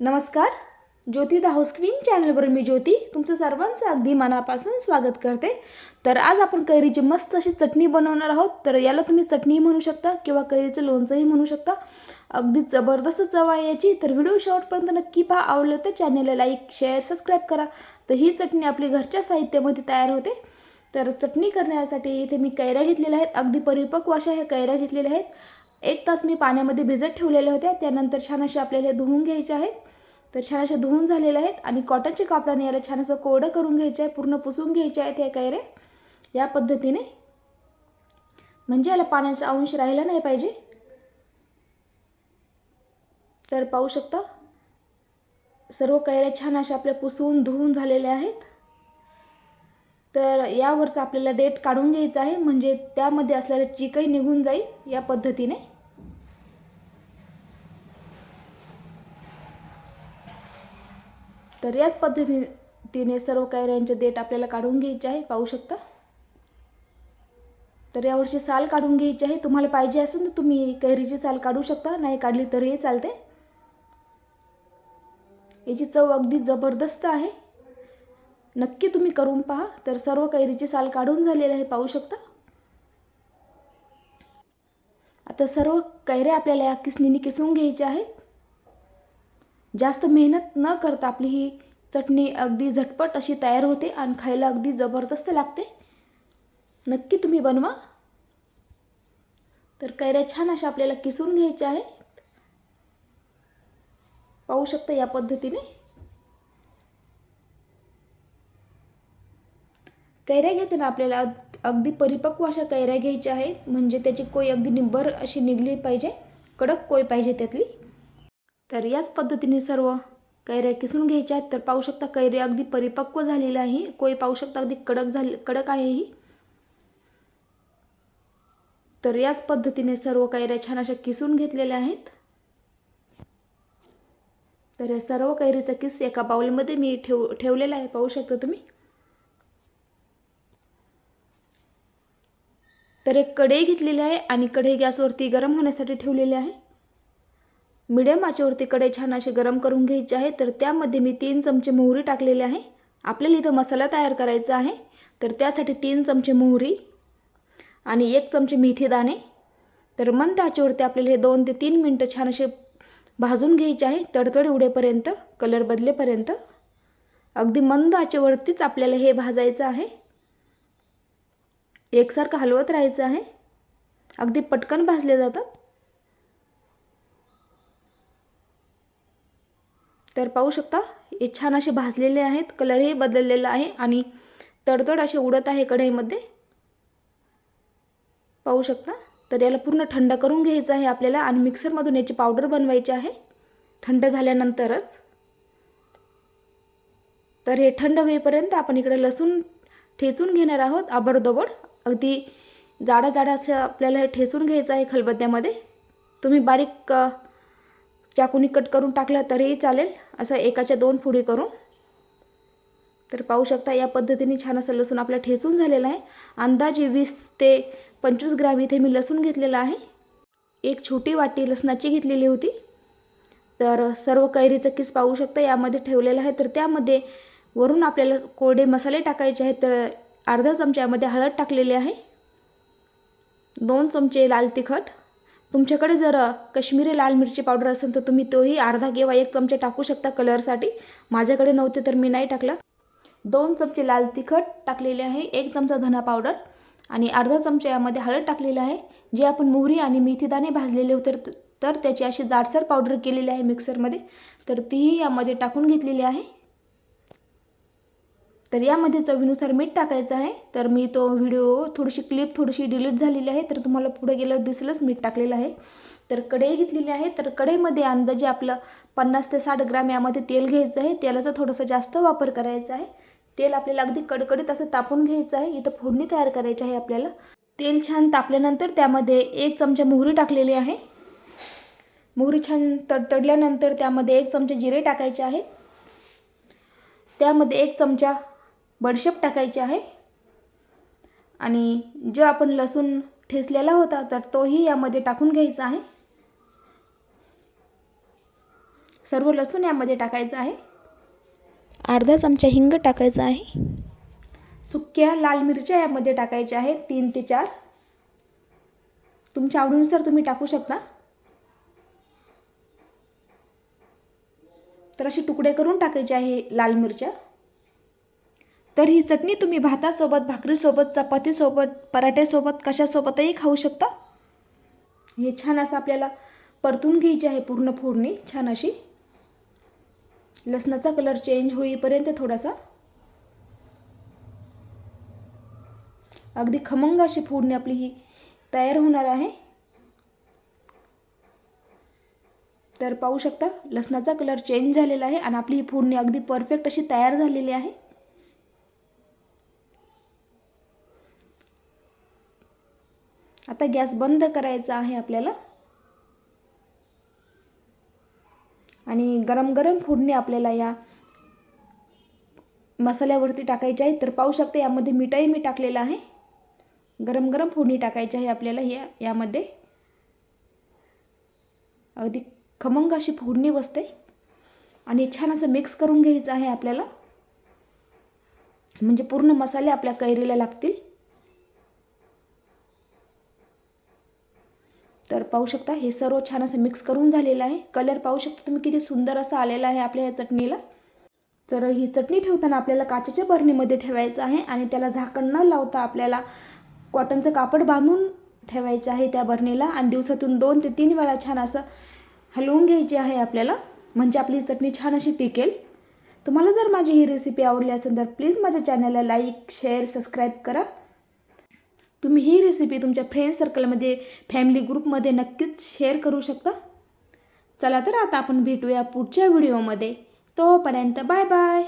नमस्कार. ज्योती the house queen चॅनलवर मी ज्योती तुमचं सर्वांचं अगदी मनापासून स्वागत करते. तर आज आपण कैरीची मस्त अशी चटणी बनवणार आहोत. तर याला तुम्ही चटणी म्हणू शकता किंवा कैरीचं लोणचंही म्हणू शकता. अगदी जबरदस्त चव आहे याची. तर व्हिडिओ शेवटपर्यंत नक्की पहा. आवडलं तर चॅनलला लाईक शेअर सबस्क्राईब करा. तर ही चटणी आपली घरच्या साहित्यामध्ये तयार होते. तर चटणी करण्यासाठी इथे मी कैऱ्या घेतलेल्या आहेत. अगदी परिपक्व अशा ह्या कैऱ्या घेतलेल्या आहेत. एक तास मी पाण्यामध्ये भिजत ठेवलेल्या होत्या त्यानंतर छान अशा आपल्याला धुवून घ्यायच्या आहेत. तर छान अशा धुवून झालेल्या आहेत आणि कॉटनच्या कापडाने याला छान असं कोरडं करून घ्यायचं आहे. पूर्ण पुसून घ्यायचे आहेत ह्या कैऱ्या या पद्धतीने. म्हणजे याला पाण्याचा अंश राहिला नाही पाहिजे. तर पाहू शकता सर्व कैऱ्या छान अशा आपल्या पुसून धुवून झालेल्या आहेत. तर यावरचं आपल्याला डेट काढून घ्यायचं आहे. म्हणजे त्यामध्ये असलेलं चिकही निघून जाईल या पद्धतीने. तर याच पद्धतीने सर्व कैऱ्यांचे डेट आपल्याला काढून घ्यायचे आहे. पाहू शकता. तर यावरची साल काढून घ्यायची आहे. तुम्हाला पाहिजे असेल तर तुम्ही कैरीची साल काढू शकता. नाही काढली तरीही चालते. याची चव अगदी जबरदस्त आहे. नक्की तुम्ही करून पहा. तर सर्व कैरीची साल काढून झालेली आहे पाहू शकता? आता सर्व कैऱ्या आपल्याला या किसणीने किसून घ्यायच्या आहेत. जास्त मेहनत न करता आपली ही चटणी अगदी झटपट अशी तयार होते आणि खायला अगदी जबरदस्त लागते. नक्की तुम्ही बनवा. तर कैऱ्या छान अशा आपल्याला किसून घ्यायच्या आहेत. पाहू शकता या पद्धतीने. कैऱ्या घेताना आपल्याला अग अगदी परिपक्व अशा कैऱ्या घ्यायच्या आहेत. म्हणजे त्याची कोय अगदी निब्बर अशी निघली पाहिजे. कडक कोय पाहिजे त्यातली. तर याच पद्धतीने सर्व कैऱ्या किसून घ्यायच्या आहेत. तर पाहू शकता कैरी अगदी परिपक्व झालेली आहे. कोय पाहू शकता अगदी कडक झाली कडक आहे ही. तर याच पद्धतीने सर्व कैऱ्या छान अशा किसून घेतलेल्या आहेत. तर या सर्व कैरीचा किस एका बाउलमध्ये मी ठेव ठेवलेला आहे. पाहू शकता तुम्ही. तर एक कढई घेतलेली आहे आणि कढई गॅसवरती गरम होण्यासाठी ठेवलेली आहे. मिडियम आचेवरती कढई छान असे गरम करून घ्यायचे आहे. तर त्यामध्ये मी तीन चमचे मोहरी टाकलेली आहे. आपल्याला इथं मसाला तयार करायचा आहे. तर त्यासाठी तीन चमचे मोहरी आणि एक चमचे मेथी दाणे. तर मंद आचेवरती आपल्याला हे दोन ते तीन मिनटं छान असे भाजून घ्यायचे आहे. तडतड उडेपर्यंत कलर बदलेपर्यंत. अगदी मंद आचेवरतीच आपल्याला हे भाजायचं आहे. एकसारखं हलवत राहायचं आहे? अगदी पटकन भाजले जातात? तर पाहू शकता हे छान असे भाजलेले आहेत कलरही बदललेला आहे आणि तडतड असे उडत आहे कढईमध्ये. पाहू शकता तर याला पूर्ण थंड करून घ्यायचं आहे आपल्याला आणि मिक्सरमधून याची पावडर बनवायची आहे. थंड झाल्यानंतरच. तर हे थंड होईपर्यंत आपण इकडे लसूण ठेचून घेणार आहोत आबडदोबड. अगदी जाडा जाडा असं आपल्याला हे ठेचून घ्यायचं आहे खलबत्त्यामध्ये. तुम्ही बारीक चाकूनी कट करून टाकला तरीही चालेल. असं एकाच्या दोन फुडी करून. तर पाहू शकता या पद्धतीने छान असं लसूण आपला ठेचून झालेला आहे. अंदाजे वीस ते पंचवीस ग्रॅम इथे मी लसूण घेतलेला आहे. एक छोटी वाटी लसणाची घेतलेली होती. तर सर्व कैरीचं किस पाहू शकता यामध्ये ठेवलेलं आहे. तर त्यामध्ये वरून आपल्याला कोरडे मसाले टाकायचे आहेत. तर अर्धा चमच्यामध्ये हळद टाकलेली आहे. दोन चमचे लाल तिखट. तुमच्याकडे जर कश्मीरी लाल मिरची पावडर असेल तर तुम्ही तोही अर्धा किंवा एक चमचे टाकू शकता कलरसाठी. माझ्याकडे नव्हते तर मी नाही टाकलं. दोन चमचे लाल तिखट टाकलेले आहे एक चमचा धना पावडर आणि अर्धा चमचा यामध्ये हळद टाकलेलं आहे. जे आपण मोहरी आणि मेथीदाणे भाजलेले होते तर त्याची अशी जाडसर पावडर केलेली आहे मिक्सरमध्ये. तर तीही यामध्ये टाकून घेतलेली आहे. तर यामध्ये चवीनुसार मीठ टाकायचं आहे. तर मी तो व्हिडिओ थोडीशी क्लिप थोडीशी डिलीट झालेली आहे तर तुम्हाला पुढे गेलं दिसलंच मीठ टाकलेलं आहे. तर कढई घेतलेली आहे. तर कढईमध्ये अंदाजे आपलं पन्नास ते साठ ग्राम यामध्ये तेल घ्यायचं आहे. तेलाचा थोडासा जास्त वापर करायचा आहे. तेल आपल्याला अगदी कडकडीत असं तापून घ्यायचं आहे. इथं फोडणी तयार करायची आहे आपल्याला. तेल छान तापल्यानंतर त्यामध्ये एक चमचा मोहरी टाकलेली आहे. मोहरी छान तडतडल्यानंतर त्यामध्ये एक चमचे जिरे टाकायचे आहे. त्यामध्ये एक चमचा बडशेप टाकायचे आहे. आणि जो आपण लसूण ठेसलेला होता तर तोही यामध्ये टाकून घ्यायचा आहे. सर्व लसूण यामध्ये टाकायचं आहे. अर्धा चमचा हिंग टाकायचा आहे. सुक्या लाल मिरच्या यामध्ये टाकायच्या आहेत तीन ते चार. तुमच्या आवडीनुसार तुम्ही टाकू शकता. तर असे तुकडे करून टाकायचे आहे लाल मिरच्या. तर ही चटणी तुम्ही भातासोबत भाकरीसोबत चपातीसोबत पराठ्यासोबत कशासोबतही खाऊ शकता. हे छान असं आपल्याला परतून घ्यायची आहे पूर्ण फोडणी छान अशी. लसणाचा कलर चेंज होईपर्यंत थोडासा. अगदी खमंग अशी फोडणी आपली ही तयार होणार आहे. तर पाहू शकता लसणाचा कलर चेंज झालेला आहे आणि आपली ही फोडणी अगदी परफेक्ट अशी तयार झालेली आहे. आता गॅस बंद करायचा आहे आपल्याला. आणि गरम गरम फोडणी आपल्याला या मसाल्यावरती टाकायची आहे. तर पाहू शकता यामध्ये मिठाई मी टाकलेलं आहे. गरम गरम फोडणी टाकायची आहे आपल्याला या यामध्ये. अगदी खमंग अशी फोडणी बसते. आणि छान असं मिक्स करून घ्यायचं आहे आपल्याला. म्हणजे पूर्ण मसाले आपल्या कैरीला लागतील. तर पाहू शकता हे सर्व छान असं मिक्स करून झालेलं आहे. कलर पाहू शकता तुम्ही किती सुंदर असा आलेला आहे आपल्या या चटणीला. तर ही चटणी ठेवताना आपल्याला काचेच्या बरणीमध्ये ठेवायचं आहे आणि त्याला झाकण न लावता आपल्याला कॉटनचं कापड बांधून ठेवायचं आहे त्या बरणीला. आणि दिवसातून दोन ते तीन वेळा छान असं हलवून घ्यायची आहे आपल्याला. म्हणजे आपली चटणी छान अशी टिकेल. तुम्हाला जर माझी ही रेसिपी आवडली असेल तर प्लीज माझ्या चॅनलला लाईक शेअर सबस्क्राईब करा. तुम्ही ही रेसिपी तुमच्या फ्रेंड सर्कलमध्ये फॅमिली ग्रुपमध्ये नक्कीच शेअर करू शकता. चला तर आता आपण भेटूया पुढच्या व्हिडिओमध्ये तोपर्यंत बाय बाय